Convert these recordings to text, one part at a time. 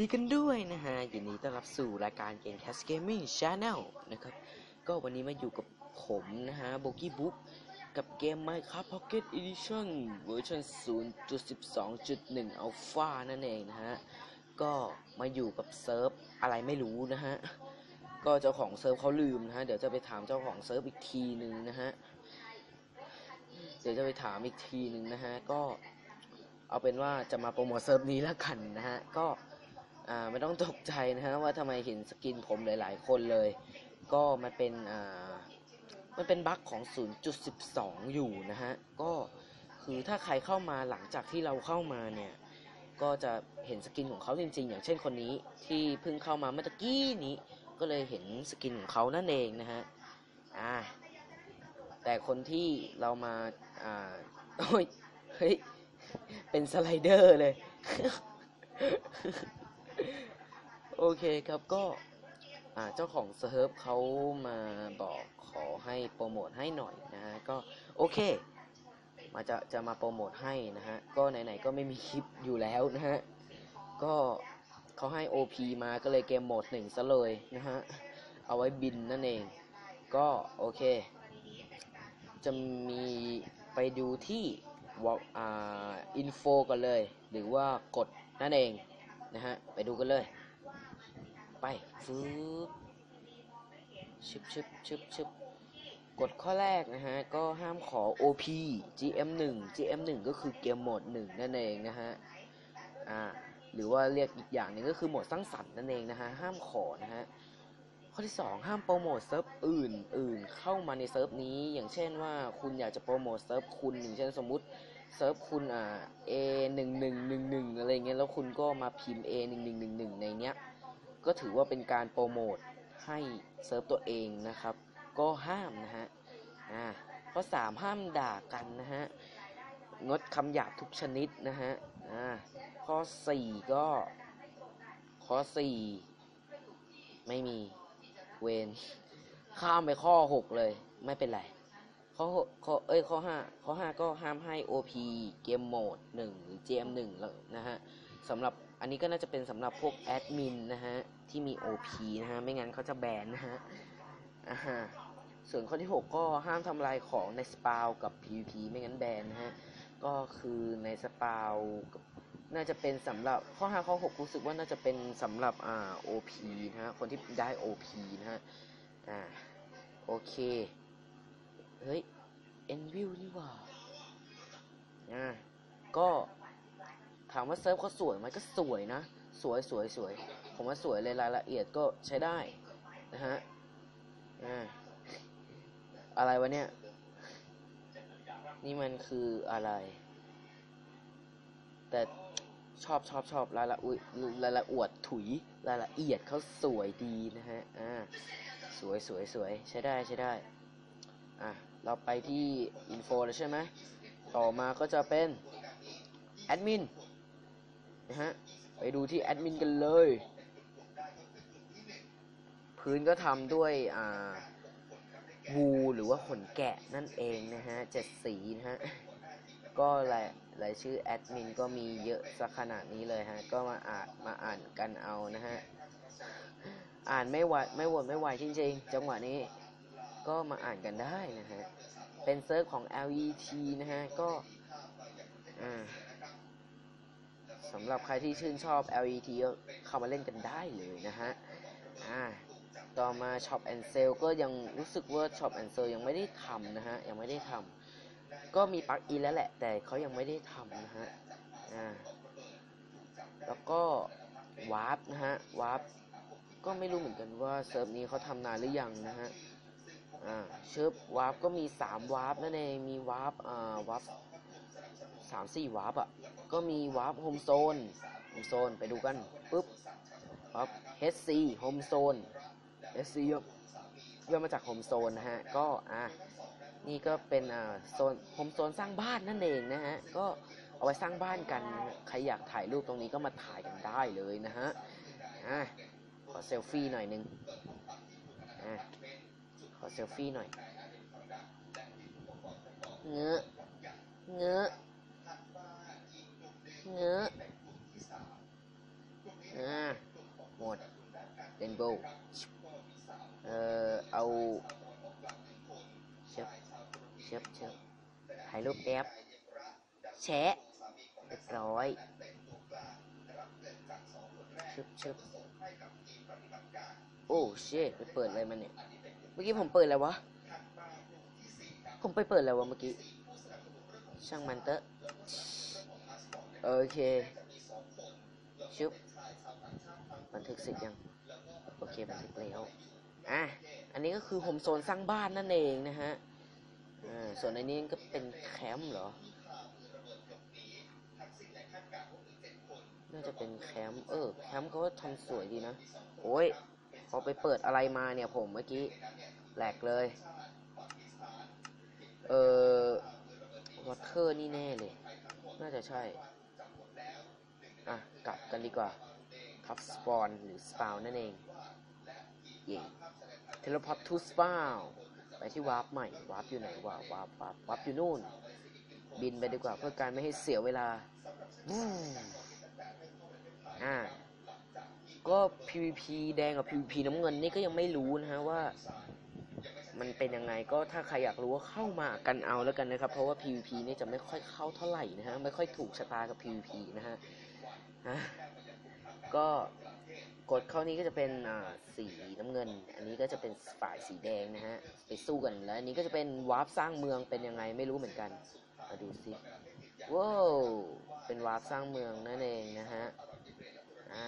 ดีกันด้วยนะฮะยินดีต้อนรับสู่รายการเกม Cast Gaming Channel นะครับ ก็วันนี้มาอยู่กับผมนะฮะโบกี้บุ๊กกับเกม Minecraft Pocket Edition เวอร์ชัน0.12.1 Alpha นั่นเองนะฮะ ก็มาอยู่กับเซิร์ฟอะไรไม่รู้นะฮะ ก็เจ้าของเซิร์ฟเขาลืมนะฮะ เดี๋ยวจะไปถามเจ้าของเซิร์ฟอีกทีหนึ่งนะฮะ เดี๋ยวจะไปถามอีกทีหนึ่งนะฮะ ก็เอาเป็นว่าจะมาโปรโมทเซิร์ฟนี้แล้วกันนะฮะ ก็ อ่าไม่ต้องตกใจนะฮะว่าทำไมเห็นสกินผมหลาย ๆ คนเลย ก็มันเป็นอ่ามันเป็นบั๊กของ 0.12 อยู่นะฮะ ก็คือถ้าใครเข้ามาหลังจากที่เราเข้ามาเนี่ย ก็จะเห็นสกินของเขาจริง ๆ อย่างเช่นคนนี้ที่เพิ่งเข้ามาเมื่อตะกี้นี้ ก็เลยเห็นสกินของเขานั่นเองนะฮะ อ่า แต่คนที่เรามา อ่า โอ้ย เฮ้ย เป็นสไลเดอร์เลย โอเคครับก็เจ้าของเซิร์ฟเขามาบอกขอให้โปรโมทให้หน่อยนะฮะก็โอเค มาจะจะมาโปรโมทให้นะฮะก็ไหนๆก็ไม่มีคลิปอยู่แล้วนะฮะก็เขาให้ OP มาก็เลยเกมโหมดหนึ่งซะเลยนะฮะเอาไว้บินนั่นเอง ก็โอเค จะมีไปดูที่วอลอ่าอินโฟกันเลย หรือว่ากดนั่นเองนะฮะไปดูกันเลย ไปฟืบชึบชึบชึบชึบกดข้อแรกนะฮะ ก็ห้ามขอ OP GM1 GM1 ก็คือเกมโหมด1นั่นเองนะฮะ อ่า หรือว่าเรียกอีกอย่างหนึงก็คือโหมดสร้างสรรค์นั่นเองนะฮะ ห้ามขอนะฮะ ข้อที่ 2 ห้ามโปรโมทเซิร์ฟอื่นอื่นเข้ามาในเซิร์ฟนี้ อย่างเช่นว่าคุณอยากจะโปรโมทเซิร์ฟคุณอย่างเช่นสมมุติเซิร์ฟคุณอ่า A 1 1 1 1 อะไรเงี้ย แล้วคุณก็มาพิมพ์ A 1 1 1 1 ในเนี้ย ก็ถือว่าเป็นการโปรโมทให้เซิร์ฟตัวเองนะครับ ก็ห้ามนะฮะอ่าข้อ3ห้ามด่ากันนะฮะงดคำหยาบทุกชนิดนะฮะอ่าข้อ4ก็ข้อ4ไม่มีเวนข้ามไปข้อ6เลยไม่เป็นไรข้อหกข้อเอ้ยข้อ5ข้อ5ก็ห้ามให้ OP เกมโหมด1หรือ GM1 แล้วนะฮะสำหรับ อันนี้ก็น่าจะเป็นสำหรับพวกแอดมินนะฮะ ที่มี OP นะฮะ ไม่งั้นเขาจะแบนนะฮะอ่าฮะส่วนข้อที่ 6 ก็ห้ามทำลายของในสปาวกับ PVP ไม่งั้นแบนนะฮะ ก็คือในสปาวกับน่าจะเป็นสำหรับข้อ 5 ข้อ 6 รู้สึกว่าน่าจะเป็นสำหรับอ่า OP นะฮะ คนที่ได้ OP นะฮะ อ่า โอเค เฮ้ย Envil นี่ว่า อ่า ก็ถามว่าเซิร์ฟเขาสวยไหมก็สวยนะ สวยสวยสวย ผมว่าสวยเลยรายละเอียดก็ใช้ได้นะฮะอ่าอะไรวะเนี่ย นี่มันคืออะไร แต่ชอบชอบชอบรายละอุยรายละอวดถุยรายละเอียดเขาสวยดีนะฮะอ่าสวยสวยสวยใช้ได้ใช้ได้อะเราไปที่อินโฟแล้วใช่ไหมต่อมาก็จะเป็นแอดมิน นะฮะ ไปดูที่แอดมินกันเลย พื้นก็ทำด้วยอ่าวูหรือว่าขนแกะนั่นเองนะฮะเจ็ดสีนะฮะ ก็รายรายชื่อแอดมินก็มีเยอะสักขนาดนี้เลยฮะ ก็มาอ่านมาอ่านกันเอานะฮะ อ่านไม่ไหวไม่หวดไม่ไหวจริงๆ จังหวะนี้ก็มาอ่านกันได้นะฮะ เป็นเซิร์ฟของ LET นะฮะ ก็อ่า สำหรับใครที่ชื่นชอบ LET ก็เข้ามาเล่นกันได้เลยนะฮะอ่าต่อมา Shop and Sell ก็ยังรู้สึกว่า Shop and Sell ยังไม่ได้ทำนะฮะ ยังไม่ได้ทำก็มีปลั๊กอินแล้วแหละ แต่เขายังไม่ได้ทำนะฮะอ่าแล้วก็วาร์ปนะฮะวาร์ปก็ไม่รู้เหมือนกันว่าเซิร์ฟนี้เขาทำนานหรือยังนะฮะอ่าเชิบวาร์ปก็มีสามวาร์ปนั่นเองมีวาร์ปอ่าวาร์ป สามสี่วาร์ปอะ ก็มีวาร์ปโฮมโซนโฮมโซนไปดูกันปุ๊บวาร์ป HC โฮมโซน HC ย่อย่อมาจากโฮมโซนนะฮะ ก็อะนี่ก็เป็นอ่าโซนโฮมโซนสร้างบ้านนั่นเองนะฮะ ก็เอาไว้สร้างบ้านกัน ใครอยากถ่ายรูปตรงนี้ก็มาถ่ายกันได้เลยนะฮะ อะ ขอเซลฟี่หน่อยนึง อะ ขอเซลฟี่หน่อย เงอะเงอะ เงอะอ่าหมดเรนโบว์เอ่อเอาเชฟเชฟเชฟถ่ายรูปแป๊บแชะเรียบร้อยชึบชึบโอ้เชไปเปิดอะไรมาเนี่ย เมื่อกี้ผมเปิดอะไรวะ ผมไปเปิดอะไรวะเมื่อกี้ ช่างมันเตอะ โอเคชึบบันทึกเสร็จยัง โอเคบันทึกแล้วอะอันนี้ก็คือโฮมโซนสร้างบ้านนั่นเองนะฮะอ่าส่วนอันนี้ก็เป็นแคมป์เหรอน่าจะเป็นแคมป์เออแคมป์เขาทำสวยดีนะ โอ้ยพอไปเปิดอะไรมาเนี่ยผมเมื่อกี้แหลกเลย เออวอเตอร์นี่แน่เลย น่าจะใช่ อะ กลับกันดีกว่าครับสปอนหรือสปาวนั่นเอง เย่เทเลพอร์ตทูสปาวไปที่วาร์ปใหม่วาร์ปอยู่ไหนวะวาร์ปวาร์ปวาร์ปอยู่นู่น บินไปดีกว่าเพื่อการไม่ให้เสียเวลาวูอ่าก็ PVP แดงกับ PVP น้ำเงินนี่ก็ยังไม่รู้นะฮะว่า มันเป็นยังไงก็ถ้าใครอยากรู้ว่าเข้ามากันเอาแล้วกันนะครับ เพราะว่า PVP นี่จะไม่ค่อยเข้าเท่าไหร่นะฮะไม่ค่อยถูกชะตากับ PVP นะฮะะก็กดเข้านี้ก็จะเป็นสีน้ำเงิน อันนี้ก็จะเป็นฝ่ายสีแดงนะฮะไปสู้กันแล้วอันนี้ก็จะเป็นวาร์ปสร้างเมืองเป็นยังไงไม่รู้เหมือนกันมาดูสิว้าวเป็นวาร์ปสร้างเมืองนั่นเองนะฮะอ่า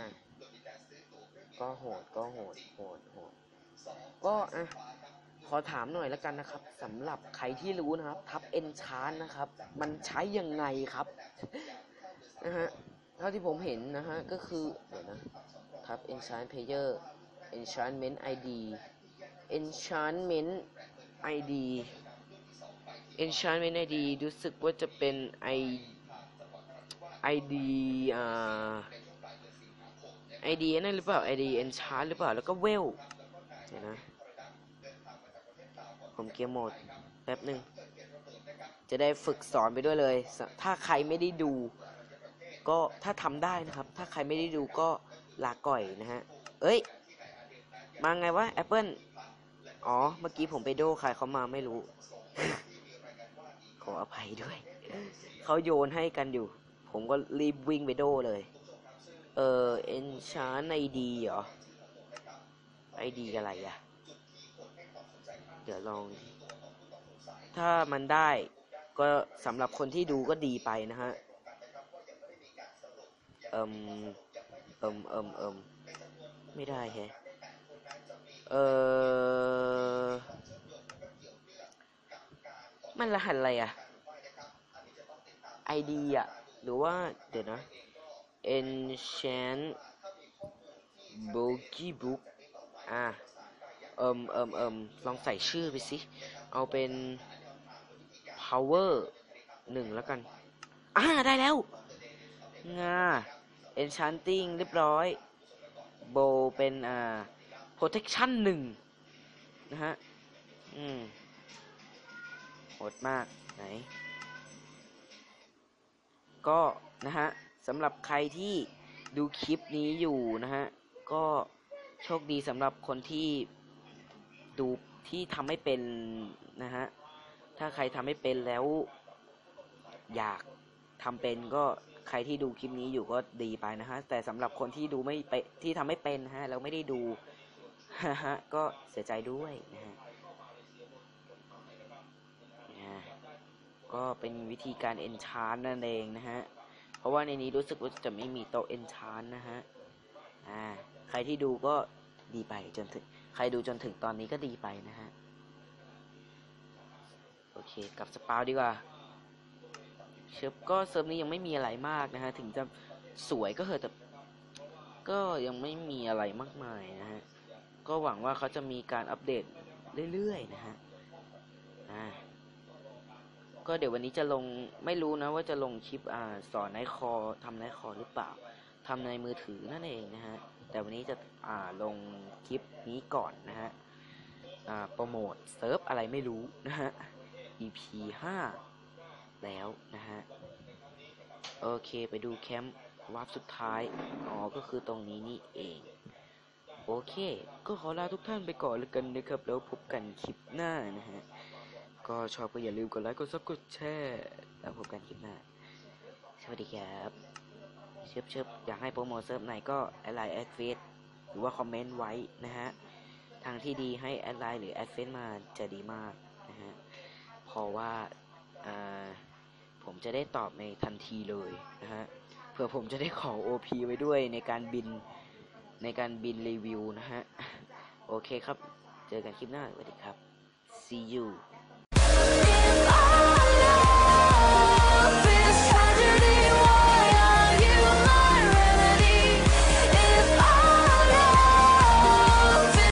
ก็โหดก็โหดโหดโหดก็อะขอถามหน่อยแล้วกันนะครับสำหรับใครที่รู้นะครับ ทับเอนชานนะครับ มันใช้ยังไงครับนะฮะ เท่าที่ผมเห็นนะฮะ ก็คือ เดี๋ยวนะทับ enchant player enchantment id enchantment id enchantment id รู้สึกว่าจะเป็น i id อ่า id นั่นหรือเปล่า id enchant หรือเปล่า แล้วก็เวลเดี๋ยวนะ ผมเกียร์โหมดแป๊บหนึ่งจะได้ฝึกสอนไปด้วยเลย ถ้าใครไม่ได้ดู ก็ถ้าทำได้นะครับ ถ้าใครไม่ได้ดูก็ลาก่อยนะฮะ เอ้ย มาไงวะแอปเปิลอ๋อ เมื่อกี้ผมไปโดใครเขามาไม่รู้ ขออภัยด้วย เขาโยนให้กันอยู่ ผมก็รีบวิ่งไปโดเลย เออเอ็นชานไอดีเหรอ ไอดีอะไรอะเดี๋ยวลอง ถ้ามันได้ก็สำหรับคนที่ดูก็ดีไปนะฮะ เอิมเอิมเอิมเอิมไม่ได้แฮะเออมันรหัสอะไรอะ ID อะหรือว่า เดี๋ยวนะ enchant boogie book อะเอิมเอิมเอิมลองใส่ชื่อไปสิ เอาเป็น power หนึ่งแล้วกัน อ่า ได้แล้ว งา enchanting เรียบร้อย โบเป็นอ่า protection หนึ่งนะฮะ อืมโหดมากไหน ก็นะฮะสำหรับใครที่ดูคลิปนี้อยู่นะฮะ ก็โชคดีสำหรับคนที่ดูที่ทำให้เป็นนะฮะ ถ้าใครทำให้เป็นแล้ว อยากทำเป็นก็ ใครที่ดูคลิปนี้อยู่ก็ดีไปนะฮะ แต่สำหรับคนที่ดูไม่ไปที่ทำไม่เป็นฮะแล้วไม่ได้ดูฮะฮะก็เสียใจด้วยนะฮะนะก็เป็นวิธีการเอนชานนั่นเองนะฮะ เพราะว่าในนี้รู้สึกว่าจะไม่มีโต๊ะเอนชานนะฮะ อ่า ใครที่ดูก็ดีไปจนถึง ใครดูจนถึงตอนนี้ก็ดีไปนะฮะ โอเคกลับสปาวดีกว่า เชิบก็เซิร์ฟนี้ยังไม่มีอะไรมากนะฮะ ถึงจะสวยก็เถอะแต่ก็ยังไม่มีอะไรมากมายนะฮะ ก็หวังว่าเขาจะมีการอัปเดตเรื่อยๆนะฮะอ่าก็เดี๋ยววันนี้จะลงไม่รู้นะว่าจะลงคลิปอ่าสอนไนท์คอทำไนท์คอหรือเปล่าทำในมือถือนั่นเองนะฮะ แต่วันนี้จะอ่าลงคลิปนี้ก่อนนะฮะ อ่าโปรโมทเซิร์ฟอะไรไม่รู้นะฮะ EP ห้า แล้วนะฮะ โอเคไปดูแคมป์วาร์ปสุดท้าย อ๋อ ก็คือตรงนี้นี่เอง โอเค ก็ขอลาทุกท่านไปก่อนแล้วกันนะครับ แล้วพบกันคลิปหน้านะฮะ ก็ชอบก็อย่าลืมกดไลค์ กดซับ กดแชร์ แล้วพบกันคลิปหน้า สวัสดีครับเชิบเชิบอยากให้โปรโมทเซิร์ฟไหนก็แอดไลน์แอดเฟซหรือว่าคอมเมนต์ไว้นะฮะ ทางที่ดีให้แอดไลน์หรือแอดเฟซมาจะดีมากนะฮะ เพราะว่าอ่า ผมจะได้ตอบในทันทีเลยนะฮะเผื่อผมจะได้ขอ OP ไว้ด้วยในการบินในการบินรีวิวนะฮะ โอเคครับ เจอกันคลิปหน้าสวัสดีครับ see you